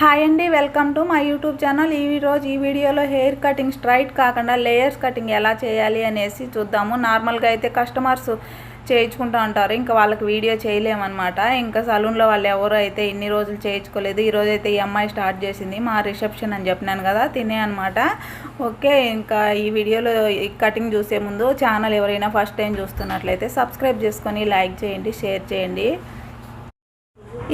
Hi అండి welcome to my YouTube channel. ఈ రోజు ఈ వీడియోలో హెయిర్ కటింగ్ స్ట్రైట్ కాకుండా లేయర్స్ కటింగ్ ఎలా చేయాలి అనేసి చూద్దాము. నార్మల్గా అయితే కస్టమర్స్ చేయించుకుంటూ ఉంటారు. ఇంకా వాళ్ళకి వీడియో చేయలేమన్నమాట. ఇంకా సలూన్లో వాళ్ళు ఎవరు అయితే ఇన్ని రోజులు చేయించుకోలేదు ఈ అయితే ఈ అమ్మాయి స్టార్ట్ చేసింది. మా రిసెప్షన్ అని చెప్పినాను కదా తినే అనమాట ఓకే ఇంకా ఈ వీడియోలో ఈ కటింగ్ చూసే ముందు ఛానల్ ఎవరైనా ఫస్ట్ టైం చూస్తున్నట్లయితే సబ్స్క్రైబ్ చేసుకొని లైక్ చేయండి షేర్ చేయండి.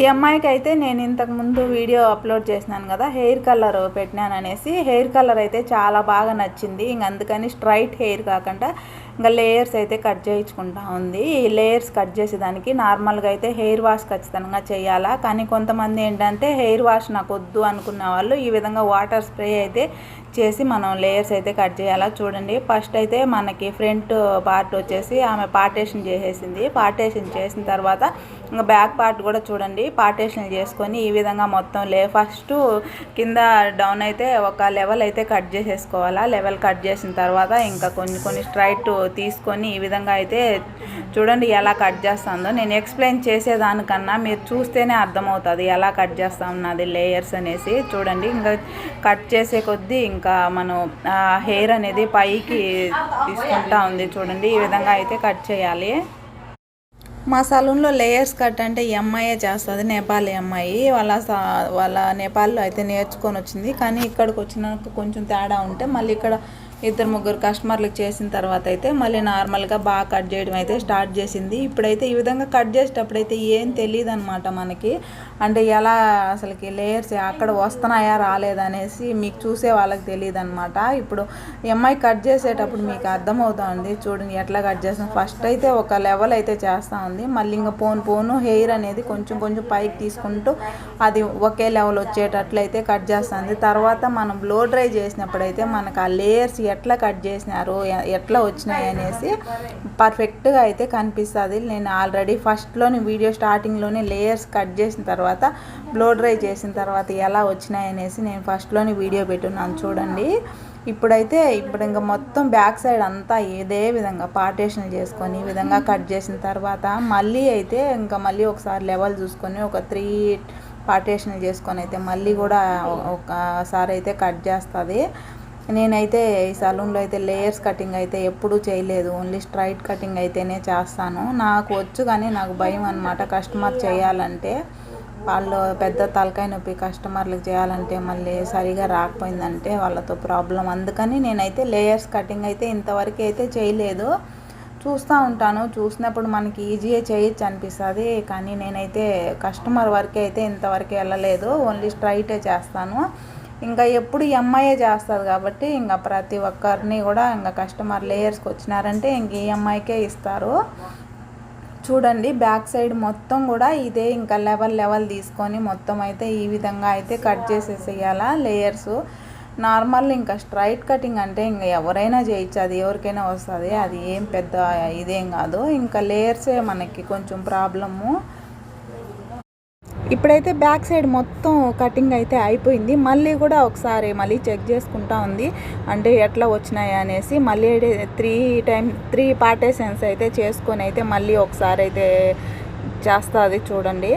ఈ అమ్మాయికి అయితే నేను ఇంతకు ముందు వీడియో అప్లోడ్ చేసినాను కదా హెయిర్ కలర్ పెట్టినాను అనేసి హెయిర్ కలర్ అయితే చాలా బాగా నచ్చింది. ఇంక అందుకని స్ట్రైట్ హెయిర్ కాకుండా ఇంకా లేయర్స్ అయితే కట్ చేయించుకుంటా ఉంది. ఈ లేయర్స్ కట్ చేసేదానికి నార్మల్గా అయితే హెయిర్ వాష్ ఖచ్చితంగా చేయాలా? కానీ కొంతమంది ఏంటంటే హెయిర్ వాష్ నాకు వద్దు అనుకున్న వాళ్ళు ఈ విధంగా వాటర్ స్ప్రే అయితే చేసి మనం లేయర్స్ అయితే కట్ చేయాలా? చూడండి. ఫస్ట్ అయితే మనకి ఫ్రంట్ పార్ట్ వచ్చేసి ఆమె పార్టేషన్ చేసేసింది. పార్టేషన్ చేసిన తర్వాత ఇంకా బ్యాక్ పార్ట్ కూడా చూడండి. పార్టేషన్ చేసుకొని ఈ విధంగా మొత్తం లే ఫస్ట్ కింద డౌన్ అయితే ఒక లెవెల్ అయితే కట్ చేసేసుకోవాలా? లెవెల్ కట్ చేసిన తర్వాత ఇంకా కొన్ని కొన్ని స్ట్రైట్ తీసుకొని ఈ విధంగా అయితే చూడండి ఎలా కట్ చేస్తుందో. నేను ఎక్స్ప్లెయిన్ చేసేదానికన్నా మీరు చూస్తేనే అర్థమవుతుంది ఎలా కట్ చేస్తాం నాది లేయర్స్ అనేసి. చూడండి ఇంకా కట్ చేసే కొద్దీ ఇంకా మనం హెయిర్ అనేది పైకి తీసుకుంటా ఉంది చూడండి ఈ విధంగా అయితే కట్ చేయాలి. మా సలూన్లో లేయర్స్ కట్ అంటే ఈ అమ్మాయే చేస్తుంది నేపాలీ అమ్మాయి వాళ్ళ సా- వాళ్ళ నేపాల్లో అయితే నేర్చుకొని వచ్చింది. కానీ ఇక్కడికి వచ్చినాక కొంచెం తేడా ఉంటే మళ్ళీ ఇక్కడ ఇద్దరు ముగ్గురు కస్టమర్లకు చేసిన తర్వాత అయితే మళ్ళీ నార్మల్గా బాగా కట్ చేయడం అయితే స్టార్ట్ చేసింది. ఇప్పుడైతే ఈ విధంగా కట్ చేసేటప్పుడు అయితే ఏం తెలియదు అనమాట మనకి. అంటే ఎలా అసలుకి లేయర్స్ అక్కడ వస్తున్నాయా రాలేదనేసి మీకు చూసే వాళ్ళకి తెలియదు అనమాట ఇప్పుడు ఎంఐ కట్ చేసేటప్పుడు మీకు అర్థమవుతుంది. చూడండి ఎట్లా కట్ చేస్తాం. ఫస్ట్ అయితే ఒక లెవెల్ అయితే చేస్తూ ఉంది. మళ్ళీ ఇంకా పోను పోను హెయిర్ అనేది కొంచెం కొంచెం పైకి తీసుకుంటూ అది ఒకే లెవెల్ వచ్చేటట్లయితే కట్ చేస్తుంది తర్వాత మనం బ్లో డ్రై చేసినప్పుడు అయితే మనకు ఆ లేయర్స్ ఎట్లా కట్ చేసినారు ఎ- ఎట్లా వచ్చినాయి అనేసి పర్ఫెక్ట్గా అయితే కనిపిస్తుంది. నేను ఆల్రెడీ ఫస్ట్లోని వీడియో స్టార్టింగ్లోనే లేయర్స్ కట్ చేసిన తర్వాత బ్లో డ్రై చేసిన తర్వాత ఎలా వచ్చినాయి అనేసి నేను ఫస్ట్లోని వీడియో పెట్టున్నాను చూడండి. ఇప్పుడైతే ఇప్పుడు ఇంకా మొత్తం బ్యాక్ సైడ్ అంతా ఇదే విధంగా పార్టేషన్ చేసుకొని ఈ విధంగా కట్ చేసిన తర్వాత మళ్ళీ అయితే ఇంకా మళ్ళీ ఒకసారి లెవెల్ చూసుకొని ఒక త్రీ పార్టేషన్ చేసుకొని అయితే మళ్ళీ కూడా ఒకసారి అయితే కట్ చేస్తుంది. నేనైతే ఈ సలూన్లో అయితే లేయర్స్ కటింగ్ అయితే ఎప్పుడూ చేయలేదు. ఓన్లీ స్ట్రైట్ కటింగ్ అయితేనే చేస్తాను. నాకు వచ్చు కానీ నాకు భయం అనమాట కస్టమర్ చేయాలంటే. వాళ్ళు పెద్ద తలకాయ నొప్పి కస్టమర్లకు చేయాలంటే మళ్ళీ సరిగా రాకపోయిందంటే వాళ్ళతో ప్రాబ్లం. అందుకని నేనైతే లేయర్స్ కటింగ్ అయితే ఇంతవరకు అయితే చేయలేదు. చూస్తూ ఉంటాను. చూసినప్పుడు మనకి ఈజీగా చేయొచ్చు అనిపిస్తుంది. కానీ నేనైతే కస్టమర్ వరకే అయితే ఇంతవరకు వెళ్ళలేదు. ఓన్లీ స్ట్రైటే చేస్తాను. ఇంకా ఎప్పుడు ఈ అమ్మాయే చేస్తుంది కాబట్టి ఇంకా ప్రతి ఒక్కరిని కూడా ఇంకా కస్టమర్ లేయర్స్కి వచ్చినారంటే ఇంక ఈ అమ్మాయికే ఇస్తారు. చూడండి బ్యాక్ సైడ్ మొత్తం కూడా ఇదే ఇంకా లెవెల్ లెవెల్ తీసుకొని మొత్తం అయితే ఈ విధంగా అయితే కట్ చేసేసేయాలా లేయర్స్ నార్మల్ ఇంకా స్ట్రైట్ కటింగ్ అంటే ఇంకా ఎవరైనా చేయొచ్చు అది ఎవరికైనా వస్తుంది అది ఏం పెద్ద ఇదేం కాదు. ఇంకా లేయర్సే మనకి కొంచెం ప్రాబ్లము ఇప్పుడైతే బ్యాక్ సైడ్ మొత్తం కటింగ్ అయితే అయిపోయింది. మళ్ళీ కూడా ఒకసారి మళ్ళీ చెక్ చేసుకుంటా ఉంది. అంటే ఎట్లా వచ్చినాయి అనేసి మళ్ళీ త్రీ టైం త్రీ పార్టేషన్స్ అయితే చేసుకొని అయితే మళ్ళీ ఒకసారి అయితే చేస్తుంది చూడండి.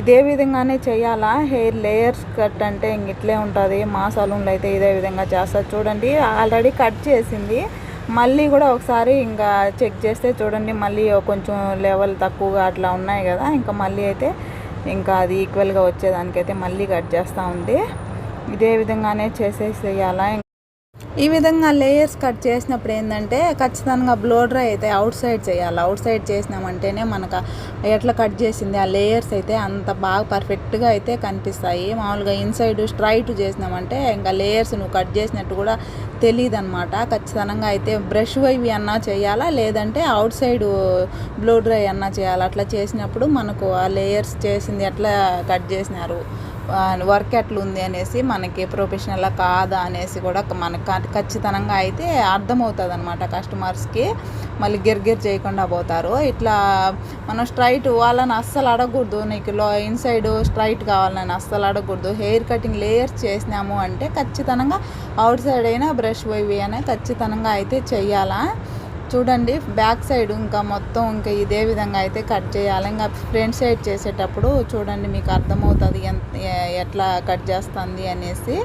ఇదే విధంగానే చేయాలా? హెయిర్ లేయర్స్ కట్ అంటే ఇంక ఇట్లే ఉంటుంది. మా సలూన్లో అయితే ఇదే విధంగా చేస్తారు చూడండి. ఆల్రెడీ కట్ చేసింది. మళ్ళీ కూడా ఒకసారి ఇంకా చెక్ చేస్తే చూడండి. మళ్ళీ కొంచెం లెవెల్ తక్కువగా అట్లా ఉన్నాయి కదా ఇంకా మళ్ళీ అయితే ఇంకా అది ఈక్వల్గా వచ్చేదానికైతే మళ్ళీ కట్ చేస్తూ ఉంది ఇదే విధంగానే చేసేసేయాలా? ఈ విధంగా లేయర్స్ కట్ చేసినప్పుడు ఏంటంటే ఖచ్చితంగా బ్లో డ్రై అయితే అవుట్ సైడ్ చేయాలి. అవుట్ సైడ్ చేసినామంటేనే మనకు ఎట్లా కట్ చేసింది? ఆ లేయర్స్ అయితే అంత బాగా పర్ఫెక్ట్గా అయితే కనిపిస్తాయి. మామూలుగా ఇన్సైడ్ స్ట్రైట్ చేసినామంటే ఇంకా లేయర్స్ నువ్వు కట్ చేసినట్టు కూడా తెలియదు అనమాట ఖచ్చితంగా అయితే బ్రష్ వైవి అన్నా చేయాలా? లేదంటే అవుట్ సైడ్ బ్లో డ్రై అన్నా చేయాలి? అట్లా చేసినప్పుడు మనకు ఆ లేయర్స్ చేసింది ఎట్లా కట్ చేసినారు? వర్క్ ఎట్లా ఉంది అనేసి మనకి ప్రొఫెషనల్లా కాదా అనేసి కూడా మనకు ఖచ్చితంగా అయితే అర్థమవుతుంది అనమాట కస్టమర్స్కి. మళ్ళీ గిర్గిర్ చేయకుండా పోతారు. ఇట్లా మనం స్ట్రైట్ వాళ్ళని అస్సలు అడగకూడదు. నీకు లో ఇన్సైడ్ స్ట్రైట్ కావాలని అస్సలు అడగకూడదు. హెయిర్ కటింగ్ లేయర్స్ చేసినాము అంటే ఖచ్చితంగా అవుట్ సైడ్ అయినా బ్రష్ పోయి అయినా ఖచ్చితంగా అయితే చెయ్యాలా. చూడండి బ్యాక్ సైడ్ ఇంకా మొత్తం ఇంకా ఇదే విధంగా అయితే కట్ చేయాలి. ఇంకా ఫ్రంట్ సైడ్ చేసేటప్పుడు చూడండి మీకు అర్థమవుతుంది ఎంత ఎట్లా కట్ చేస్తుంది అనేసి.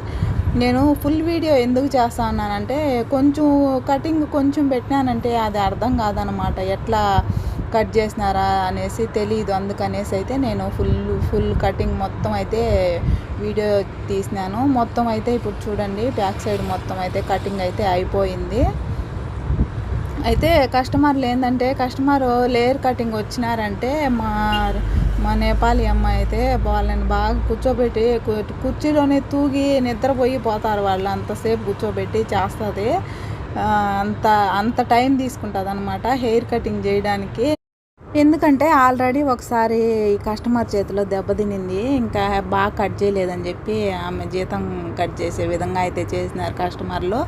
నేను ఫుల్ వీడియో ఎందుకు చేస్తా ఉన్నానంటే కొంచెం కటింగ్ కొంచెం పెట్టినానంటే అది అర్థం కాదనమాట. ఎట్లా కట్ చేసినారా అనేసి తెలియదు అందుకనేసి అయితే నేను ఫుల్ ఫుల్ కటింగ్ మొత్తం అయితే వీడియో తీసినాను. మొత్తం అయితే ఇప్పుడు చూడండి బ్యాక్ సైడ్ మొత్తం అయితే కటింగ్ అయితే అయిపోయింది. అయితే కస్టమర్లు ఏంటంటే కస్టమర్ లేయర్ కటింగ్ వచ్చినారంటే మా మా నేపాలి అమ్మాయి అయితే వాళ్ళని బాగా కూర్చోబెట్టి కుర్చీలోనే తూగి నిద్రపోయి పోతారు వాళ్ళు. అంతసేపు కూర్చోబెట్టి చేస్తుంది. అంత అంత టైం తీసుకుంటుంది అనమాట హెయిర్ కటింగ్ చేయడానికి. ఎందుకంటే ఆల్రెడీ ఒకసారి కస్టమర్ చేతిలో దెబ్బతినింది ఇంకా బాగా కట్ చేయలేదని చెప్పి ఆమె జీతం కట్ చేసే విధంగా అయితే చేసినారు కస్టమర్లు.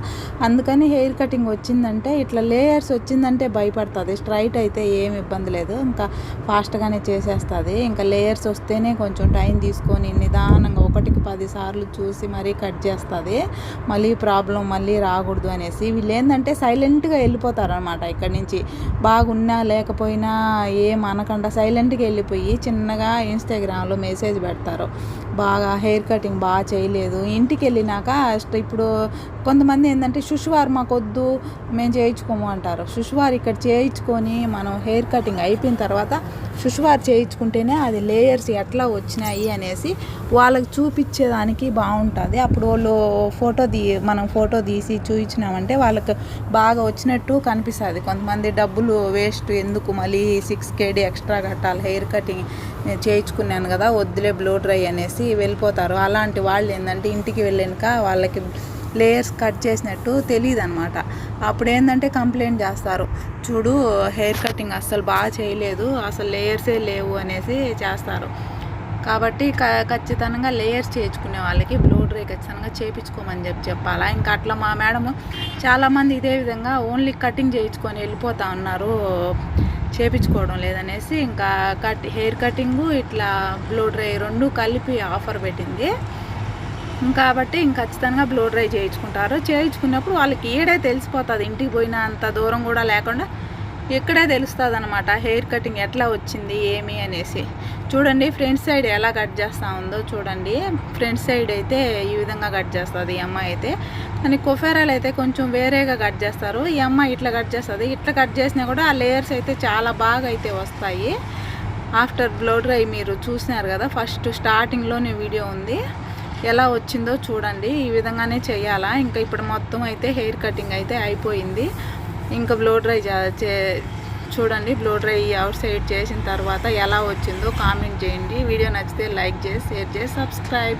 అందుకని హెయిర్ కటింగ్ వచ్చిందంటే ఇట్లా లేయర్స్ వచ్చిందంటే భయపడుతుంది. స్ట్రైట్ అయితే ఏం ఇబ్బంది లేదు. ఇంకా ఫాస్ట్గానే చేసేస్తుంది. ఇంకా లేయర్స్ వస్తేనే కొంచెం టైం తీసుకొని నిదానంగా ఒక పది సార్లు చూసి మరీ కట్ చేస్తుంది. మళ్ళీ ప్రాబ్లం మళ్ళీ రాకూడదు అనేసి వీళ్ళు ఏంటంటే సైలెంట్గా వెళ్ళిపోతారు అనమాట ఇక్కడి నుంచి. బాగున్నా లేకపోయినా ఏం అనకుండా సైలెంట్గా వెళ్ళిపోయి చిన్నగా ఇన్స్టాగ్రామ్లో మెసేజ్ పెడతారు. బాగా హెయిర్ కటింగ్ బాగా చేయలేదు. ఇంటికి వెళ్ళినాక ఇప్పుడు కొంతమంది ఏంటంటే శుష్వార్ మాకు వద్దు మేము చేయించుకోము అంటారు. శుష్వార్ ఇక్కడ చేయించుకొని మనం హెయిర్ కటింగ్ అయిపోయిన తర్వాత శుష్వార్ చేయించుకుంటేనే అది లేయర్స్ ఎట్లా వచ్చినాయి అనేసి వాళ్ళకి చూపించేదానికి బాగుంటుంది. అప్పుడు వాళ్ళు ఫోటో తీ మనం ఫోటో తీసి చూపించినామంటే వాళ్ళకి బాగా వచ్చినట్టు కనిపిస్తుంది. కొంతమంది డబ్బులు వేస్ట్ ఎందుకు మళ్ళీ సిక్స్ కేడీ ఎక్స్ట్రా కట్టాలి హెయిర్ కటింగ్ చేయించుకున్నాను కదా వద్దులే బ్లో డ్రై అనేసి వెళ్ళిపోతారు. అలాంటి వాళ్ళు ఏంటంటే ఇంటికి వెళ్ళాక వాళ్ళకి లేయర్స్ కట్ చేసినట్టు తెలియదు అనమాట అప్పుడు ఏంటంటే కంప్లైంట్ చేస్తారు. చూడు హెయిర్ కటింగ్ అస్సలు బాగా చేయలేదు అసలు లేయర్సే లేవు అనేసి చేస్తారు. కాబట్టి క- ఖచ్చితంగా లేయర్స్ చేయించుకునే వాళ్ళకి బ్లూ డ్రై ఖచ్చితంగా చేయించుకోమని చెప్పి చెప్పాలా. ఇంకా అట్లా మా మేడం చాలామంది ఇదే విధంగా ఓన్లీ కటింగ్ చేయించుకొని వెళ్ళిపోతా ఉన్నారు. చేపించుకోవడం లేదనేసి ఇంకా కట్ హెయిర్ కటింగు ఇట్లా బ్లూ డ్రై రెండు కలిపి ఆఫర్ పెట్టింది. కాబట్టి ఇంక ఖచ్చితంగా బ్లో డ్రై చేయించుకుంటారు. చేయించుకున్నప్పుడు వాళ్ళకి ఈడే తెలిసిపోతుంది. ఇంటికి పోయిన అంత దూరం కూడా లేకుండా ఇక్కడే తెలుస్తుంది అనమాట హెయిర్ కటింగ్ ఎట్లా వచ్చింది ఏమి అనేసి. చూడండి ఫ్రంట్ సైడ్ ఎలా కట్ చేస్తూ ఉందో చూడండి. ఫ్రంట్ సైడ్ అయితే ఈ విధంగా కట్ చేస్తుంది ఈ అమ్మాయి అయితే. కానీ కొఫేరాలు అయితే కొంచెం వేరేగా కట్ చేస్తారు. ఈ అమ్మాయి ఇట్లా కట్ చేస్తుంది. ఇట్లా కట్ చేసినా కూడా ఆ లేయర్స్ అయితే చాలా బాగా అయితే వస్తాయి. ఆఫ్టర్ బ్లో డ్రై మీరు చూసినారు కదా ఫస్ట్ స్టార్టింగ్లోనే వీడియో ఉంది. ఎలా వచ్చిందో చూడండి. ఈ విధంగానే చేయాలా. ఇంకా ఇప్పుడు మొత్తం అయితే హెయిర్ కటింగ్ అయితే అయిపోయింది. ఇంకా బ్లో డ్రై చే- చూడండి బ్లో డ్రై అవుట్ సైడ్ చేసిన తర్వాత ఎలా వచ్చిందో కామెంట్ చేయండి. వీడియో నచ్చితే లైక్ చేసి షేర్ చేసి సబ్స్క్రైబ్.